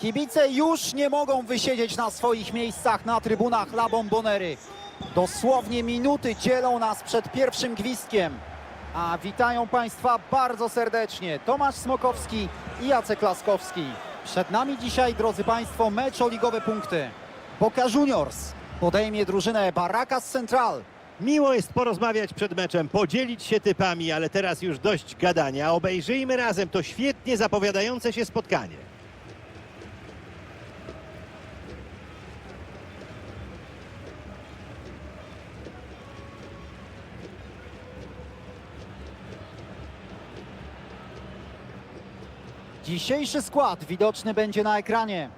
Kibice już nie mogą wysiedzieć na swoich miejscach na trybunach La Bombonery. Dosłownie minuty dzielą nas przed pierwszym gwizdkiem. A witają Państwa bardzo serdecznie Tomasz Smokowski i Jacek Laskowski. Przed nami dzisiaj, drodzy Państwo, mecz o ligowe punkty. Boca Juniors podejmie drużynę Barracas Central. Miło jest porozmawiać przed meczem, podzielić się typami, ale teraz już dość gadania. Obejrzyjmy razem to świetnie zapowiadające się spotkanie. Dzisiejszy skład widoczny będzie na ekranie.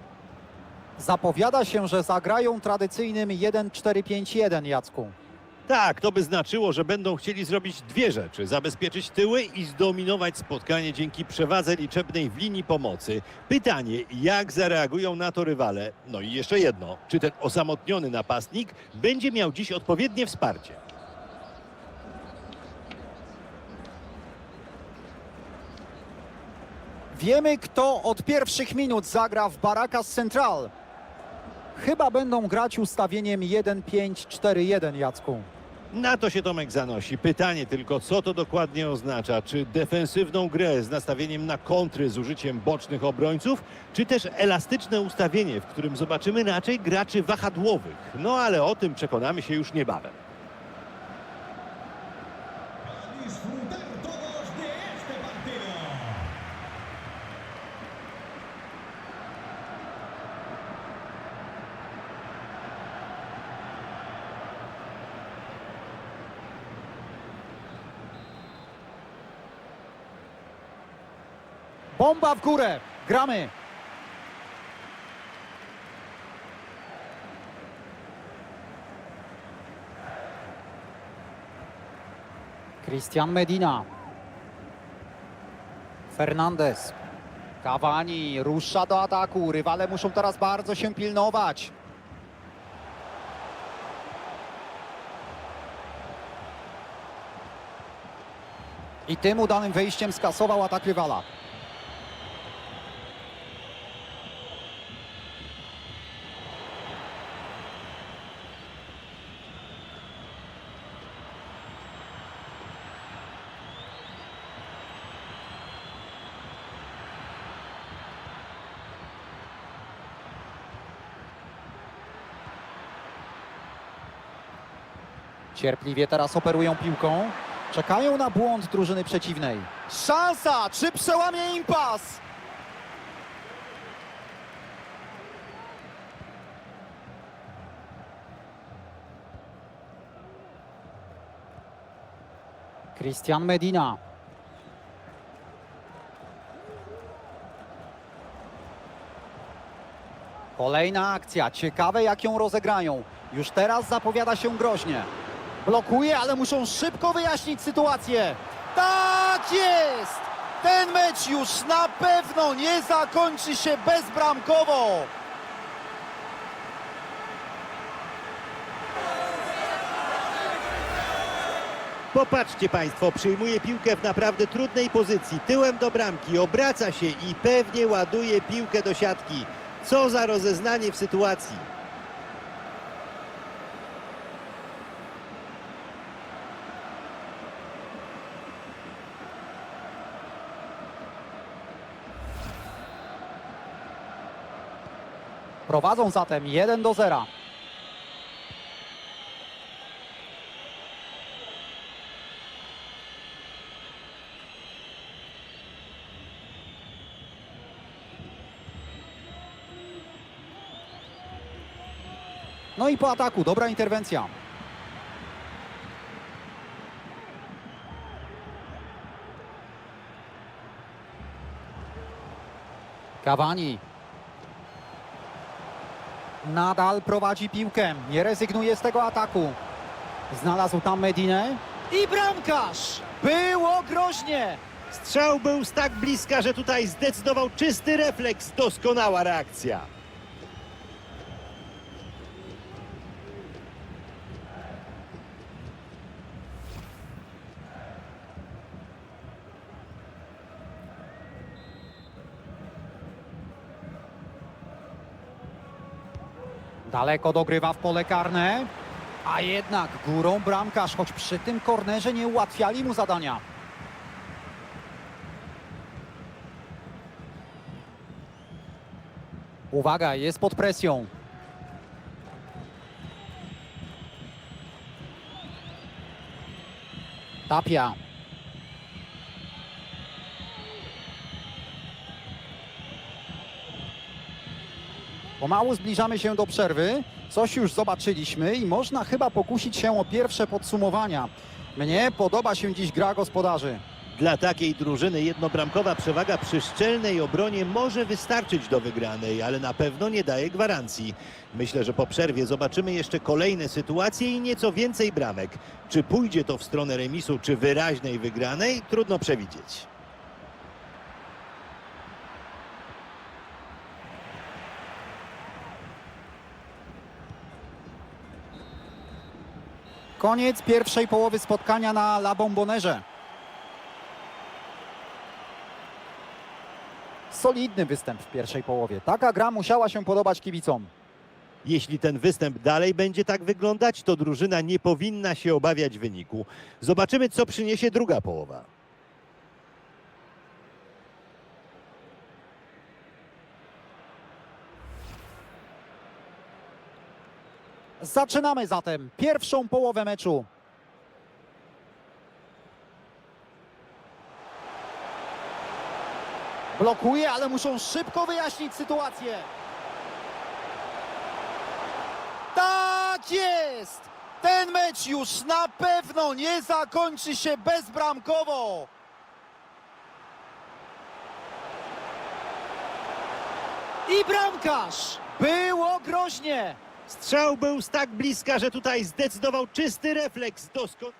Zapowiada się, że zagrają tradycyjnym 1-4-5-1, Jacku. Tak, to by znaczyło, że będą chcieli zrobić dwie rzeczy. Zabezpieczyć tyły i zdominować spotkanie dzięki przewadze liczebnej w linii pomocy. Pytanie, jak zareagują na to rywale? No i jeszcze jedno, czy ten osamotniony napastnik będzie miał dziś odpowiednie wsparcie? Wiemy, kto od pierwszych minut zagra w Barracas Central. Chyba będą grać ustawieniem 1-5-4-1, Jacku. Na to się Tomek zanosi. Pytanie tylko, co to dokładnie oznacza? Czy defensywną grę z nastawieniem na kontry z użyciem bocznych obrońców, czy też elastyczne ustawienie, w którym zobaczymy raczej graczy wahadłowych? No ale o tym przekonamy się już niebawem. Bomba w górę. Gramy. Christian Medina. Fernandez. Cavani rusza do ataku. Rywale muszą teraz bardzo się pilnować. I tym udanym wejściem skasował atak rywala. Cierpliwie teraz operują piłką. Czekają na błąd drużyny przeciwnej. Szansa! Czy przełamie impas? Christian Medina. Kolejna akcja. Ciekawe jak ją rozegrają. Już teraz zapowiada się groźnie. Blokuje, ale muszą szybko wyjaśnić sytuację. Tak jest! Ten mecz już na pewno nie zakończy się bezbramkowo. Popatrzcie Państwo, przyjmuje piłkę w naprawdę trudnej pozycji, tyłem do bramki, obraca się i pewnie ładuje piłkę do siatki. Co za rozeznanie w sytuacji. Prowadzą zatem 1 do 0. No i po ataku, dobra interwencja. Cavani. Nadal prowadzi piłkę, nie rezygnuje z tego ataku. Znalazł tam Medinę i bramkarz! Było groźnie! Strzał był z tak bliska, że tutaj zdecydował czysty refleks, doskonała reakcja. Daleko dogrywa w pole karne. A jednak górą bramkarz, choć przy tym kornerze nie ułatwiali mu zadania. Uwaga, jest pod presją. Tapia. Pomału zbliżamy się do przerwy. Coś już zobaczyliśmy i można chyba pokusić się o pierwsze podsumowania. Mnie podoba się dziś gra gospodarzy. Dla takiej drużyny jednobramkowa przewaga przy szczelnej obronie może wystarczyć do wygranej, ale na pewno nie daje gwarancji. Myślę, że po przerwie zobaczymy jeszcze kolejne sytuacje i nieco więcej bramek. Czy pójdzie to w stronę remisu, czy wyraźnej wygranej, trudno przewidzieć. Koniec pierwszej połowy spotkania na La Bombonerze. Solidny występ w pierwszej połowie. Taka gra musiała się podobać kibicom. Jeśli ten występ dalej będzie tak wyglądać, to drużyna nie powinna się obawiać wyniku. Zobaczymy, co przyniesie druga połowa. Zaczynamy zatem pierwszą połowę meczu. Blokuje, ale muszą szybko wyjaśnić sytuację. Tak jest! Ten mecz już na pewno nie zakończy się bezbramkowo. I bramkarz! Było groźnie! Strzał był z tak bliska, że tutaj zdecydował czysty refleks. Dosko...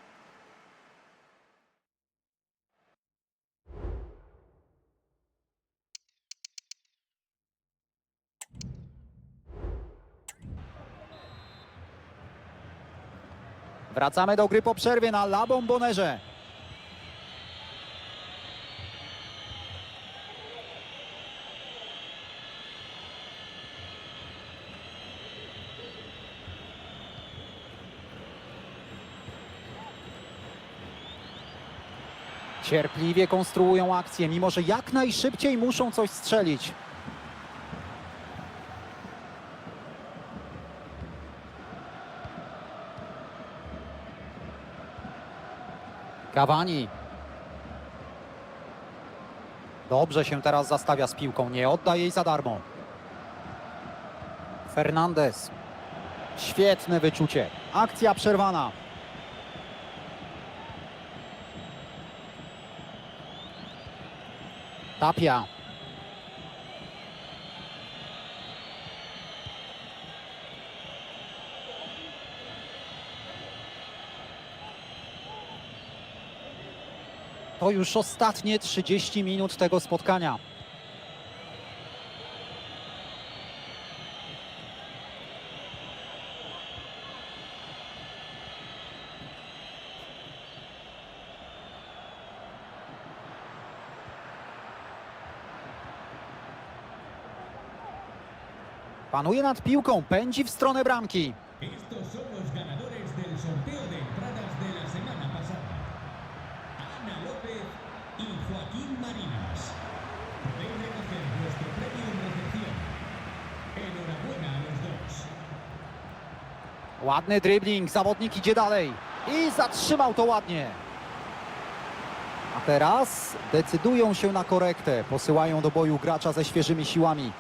Wracamy do gry po przerwie na La Bombonerze. Cierpliwie konstruują akcję, mimo że jak najszybciej muszą coś strzelić. Cavani. Dobrze się teraz zastawia z piłką, nie odda jej za darmo. Fernandez. Świetne wyczucie. Akcja przerwana. Tapia. To już ostatnie 30 minut tego spotkania. Panuje nad piłką, pędzi w stronę bramki. Ładny dribbling, zawodnik idzie dalej i zatrzymał to ładnie. A teraz decydują się na korektę, posyłają do boju gracza ze świeżymi siłami.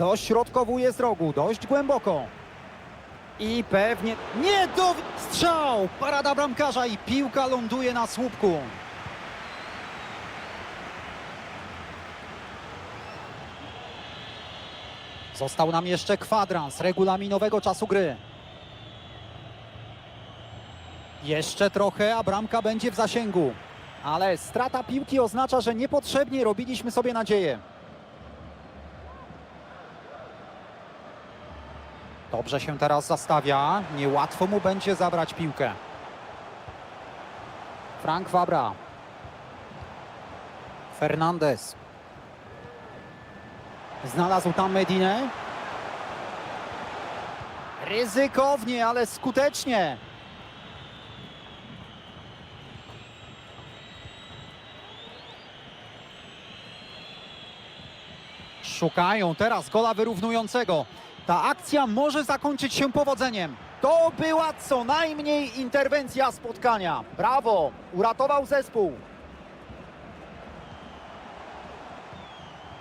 Dośrodkowuje z rogu, dość głęboko. I pewnie nie do strzał! Parada bramkarza i piłka ląduje na słupku. Został nam jeszcze kwadrans regulaminowego czasu gry. Jeszcze trochę, a bramka będzie w zasięgu. Ale strata piłki oznacza, że niepotrzebnie robiliśmy sobie nadzieję. Dobrze się teraz zastawia. Niełatwo mu będzie zabrać piłkę. Frank Fabra. Fernandez. Znalazł tam Medinę. Ryzykownie, ale skutecznie. Szukają teraz gola wyrównującego. Ta akcja może zakończyć się powodzeniem. To była co najmniej interwencja spotkania. Brawo, uratował zespół.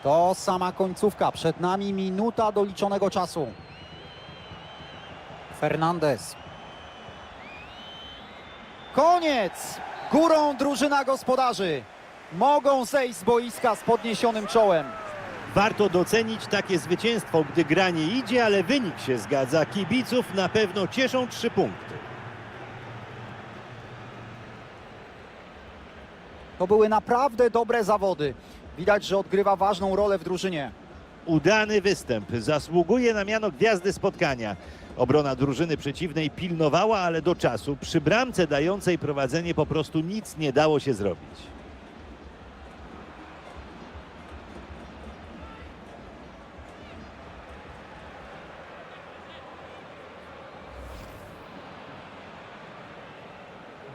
To sama końcówka. Przed nami minuta doliczonego czasu. Fernandez. Koniec! Górą drużyna gospodarzy. Mogą zejść z boiska z podniesionym czołem. Warto docenić takie zwycięstwo, gdy gra nie idzie, ale wynik się zgadza. Kibiców na pewno cieszą trzy punkty. To były naprawdę dobre zawody. Widać, że odgrywa ważną rolę w drużynie. Udany występ zasługuje na miano gwiazdy spotkania. Obrona drużyny przeciwnej pilnowała, ale do czasu przy bramce dającej prowadzenie po prostu nic nie dało się zrobić.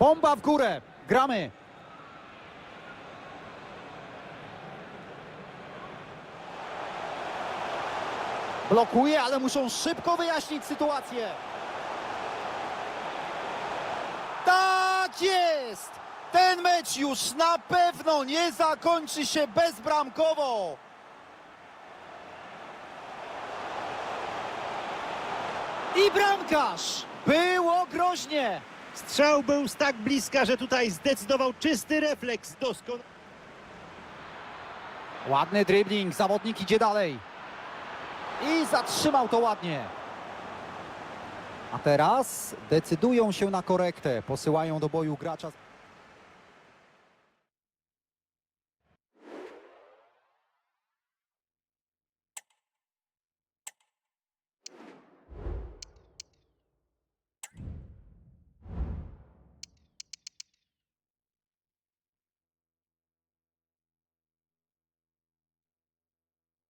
Bomba w górę. Gramy. Blokuje, ale muszą szybko wyjaśnić sytuację. Tak jest! Ten mecz już na pewno nie zakończy się bezbramkowo. I bramkarz! Było groźnie. Strzał był z tak bliska, że tutaj zdecydował czysty refleks doskonały. Ładny dribbling, zawodnik idzie dalej. I zatrzymał to ładnie. A teraz decydują się na korektę. Posyłają do boju gracza.